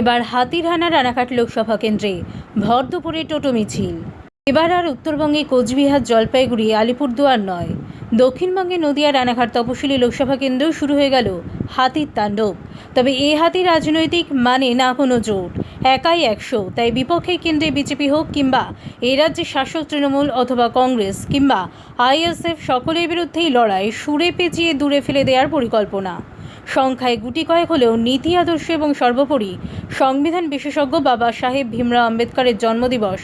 এবার হাতিরহানা রানাঘাট লোকসভা কেন্দ্রে। ভর দুপুরে টোটো মিছিল। এবার আর উত্তরবঙ্গে কোচবিহার, জলপাইগুড়ি, আলিপুরদুয়ার নয়। দক্ষিণবঙ্গে নদিয়া, রানাঘাট তপশিলি লোকসভা কেন্দ্রেও শুরু হয়ে গেল হাতির তাণ্ডব। তবে এ হাতি রাজনৈতিক মানে না কোনো জোট। একাই একশো। তাই বিপক্ষে কেন্দ্রে বিজেপি হোক কিংবা এ রাজ্যে শাসক তৃণমূল অথবা কংগ্রেস কিংবা আইএসএফ সকলের বিরুদ্ধেই লড়াই, সুরে পেঁচিয়ে দূরে ফেলে দেওয়ার পরিকল্পনা। সংখ্যায় গুটি কয়েক হলেও নীতি, আদর্শ এবং সর্বোপরি সংবিধান বিশেষজ্ঞ বাবা সাহেব ভীমরাও আম্বেদকরের জন্মদিবস।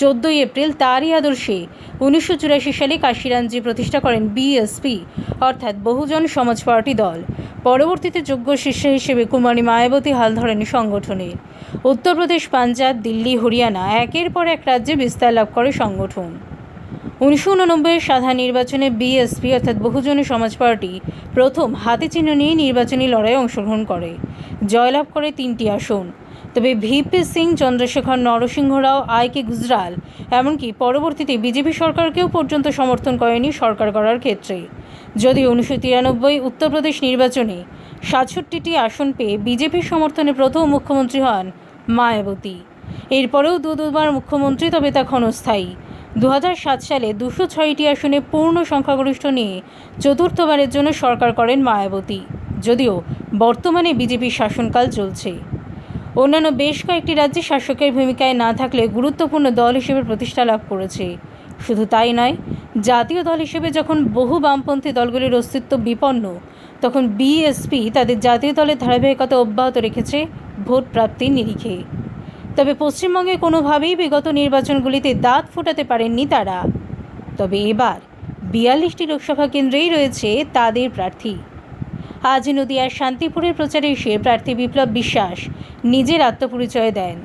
চোদ্দোই এপ্রিল তারই আদর্শে উনিশশো চুরাশি সালে কাশিরামজি প্রতিষ্ঠা করেন বিএসপি অর্থাৎ বহুজন সমাজ পার্টি দল। পরবর্তীতে যোগ্য শিষ্য হিসেবে কুমারী মায়াবতী হাল ধরেন সংগঠনের উত্তরপ্রদেশ, পাঞ্জাব, দিল্লি, হরিয়ানা একের পর এক রাজ্যে বিস্তার লাভ করে সংগঠন। উনিশশো উননব্বইয়ের সাধারণ নির্বাচনে বিএসপি, অর্থাৎ বহুজন সমাজ পার্টি, প্রথম হাতে চিহ্ন নিয়ে নির্বাচনী লড়াইয়ে অংশগ্রহণ করে। জয়লাভ করে তিনটি আসন। তবে VP Singh, Chandrashekhar, Narasimha Rao, I K Gujral, এমনকি পরবর্তীতে বিজেপি সরকারকেও পর্যন্ত সমর্থন করেনি সরকার করার ক্ষেত্রে। যদিও উনিশশো তিরানব্বই উত্তরপ্রদেশ নির্বাচনে সাতষট্টিটি আসন পেয়ে বিজেপির সমর্থনে প্রথম মুখ্যমন্ত্রী হন মায়াবতী। এরপরেও দু দুবার মুখ্যমন্ত্রী, তবে তা ক্ষণস্থায়ী। দু সালে দুশো ছয়টি আসনে পূর্ণ সংখ্যাগরিষ্ঠ নিয়ে চতুর্থবারের জন্য সরকার করেন মায়াবতী। যদিও বর্তমানে বিজেপির শাসনকাল চলছে। অন্যান্য বেশ কয়েকটি রাজ্যে শাসকের ভূমিকায় না থাকলে গুরুত্বপূর্ণ দল হিসেবে প্রতিষ্ঠা লাভ করেছে। শুধু তাই নয়, জাতীয় দল হিসেবে যখন বহু বামপন্থী দলগুলির অস্তিত্ব বিপন্ন, তখন বিএসপি তাদের জাতীয় দলের ধারাবাহিকতা অব্যাহত রেখেছে ভোট প্রাপ্তির নিরিখে। তবে পশ্চিমবঙ্গে কোনোভাবেই বিগত নির্বাচনগুলিতে দাঁত ফোটাতে পারেননি তারা। তবে এবার বিয়াল্লিশটি লোকসভা কেন্দ্রেই রয়েছে তাদের প্রার্থী। আজ নদিয়ার শান্তিপুরের প্রচারে এসে প্রার্থী বিপ্লব বিশ্বাস নিজের আত্মপরিচয় দেন।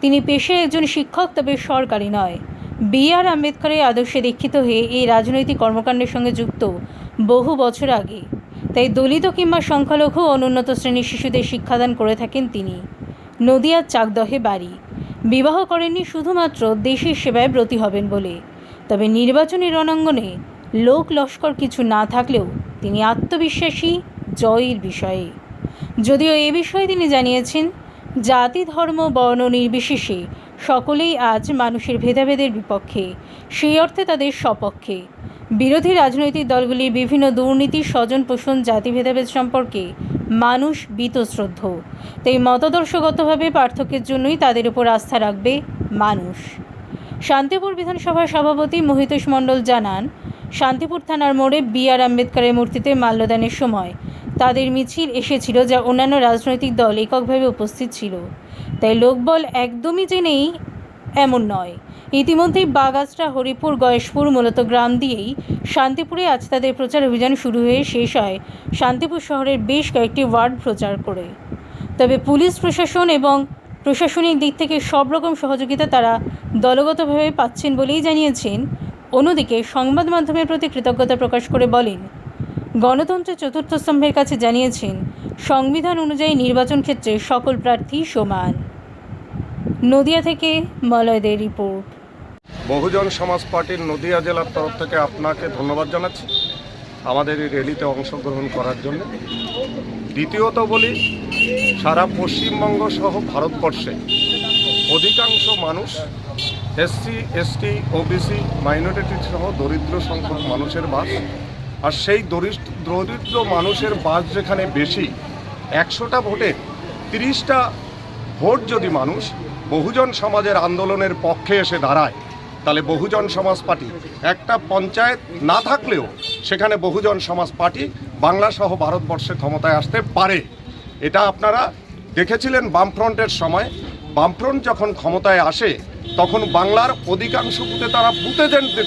তিনি পেশায় একজন শিক্ষক, তবে সরকারি নয়। বি আর আম্বেদকরের আদর্শে দীক্ষিত হয়ে এই রাজনৈতিক কর্মকাণ্ডের সঙ্গে যুক্ত বহু বছর আগে। তাই দলিত কিংবা সংখ্যালঘু অনুন্নত শ্রেণির শিশুদের শিক্ষাদান করে থাকেন তিনি। নদিয়ার চাকদহে বাড়ি। বিবাহ করেননি শুধুমাত্র দেশের সেবায় ব্রতী হবেন বলে। তবে নির্বাচনী রণাঙ্গনে লোক লস্কর কিছু না থাকলেও তিনি আত্মবিশ্বাসী, জয়ের বিষয়ে। যদিও এ বিষয়ে তিনি জানিয়েছেন, জাতি, ধর্ম, বর্ণ নির্বিশেষে সকলেই আজ মানুষের ভেদাভেদের বিপক্ষে, সেই অর্থে তাদের সপক্ষে। বিরোধী রাজনৈতিক দলগুলির বিভিন্ন দুর্নীতি স্বজন পোষণ জাতি ভেদাভেদ সম্পর্কে মানুষ বীতশ্রদ্ধ। তাই মতাদর্শগতভাবে পার্থক্যের জন্যই তাদের উপর আস্থা রাখবে মানুষ। শান্তিপুর বিধানসভার সভাপতি মহিতেশ মণ্ডল জানান, শান্তিপুর থানার মোড়ে বি আর আম্বেদকরের মূর্তিতে মাল্যদানের সময় তাদের মিছিল এসেছিল যা অন্যান্য রাজনৈতিক দল এককভাবে উপস্থিত ছিল। তাই লোকবল একদমই যে নেই এমন নয়। ইতিমধ্যেই বাগাসরা হরিপুর, গয়েশপুর মূলত গ্রাম দিয়েই শান্তিপুরে আজ তাদের প্রচার অভিযান শুরু হয়ে শেষ হয় শান্তিপুর শহরের বেশ কয়েকটি ওয়ার্ড প্রচার করে। তবে পুলিশ প্রশাসন এবং প্রশাসনিক দিক থেকে সব রকম সহযোগিতা তারা দলগতভাবে পাচ্ছেন বলেই জানিয়েছেন। অন্যদিকে সংবাদ মাধ্যমের প্রতি কৃতজ্ঞতা প্রকাশ করে বলেন, গণতন্ত্রের চতুর্থ স্তম্ভের কাছে জানিয়েছেন, সংবিধান অনুযায়ী নির্বাচন ক্ষেত্রে সকল প্রার্থী সমান। নদিয়া থেকে মলয়দের রিপোর্ট। বহুজন সমাজ পার্টির নদিয়া জেলার তরফ থেকে আপনাকে ধন্যবাদ জানাচ্ছি আমাদের এই র্যালিতে অংশগ্রহণ করার জন্য। দ্বিতীয়ত বলি, সারা পশ্চিমবঙ্গ সহ ভারতবর্ষে অধিকাংশ মানুষ এসসি, এসটি, ওবিসি, মাইনরিটি সহ দরিদ্র সংখ্যক মানুষের বাস। আর সেই দরিদ্র দরিদ্র মানুষের বাস যেখানে বেশি, একশোটা ভোটে তিরিশটা ভোট যদি মানুষ বহুজন সমাজের আন্দোলনের পক্ষে এসে দাঁড়ায়। তাহলে বহুজন সমাজ পার্টি, একটা পঞ্চায়েত না থাকলেও সেখানে বহুজন সমাজ পার্টি বাংলা সহ ভারতবর্ষে ক্ষমতায় আসতে পারে। এটা আপনারা দেখেছিলেন বামফ্রন্টের সময়। বামফ্রন্ট যখন ক্ষমতায় আসে, তখন বাংলার অধিকাংশ বুথে তারা বুথ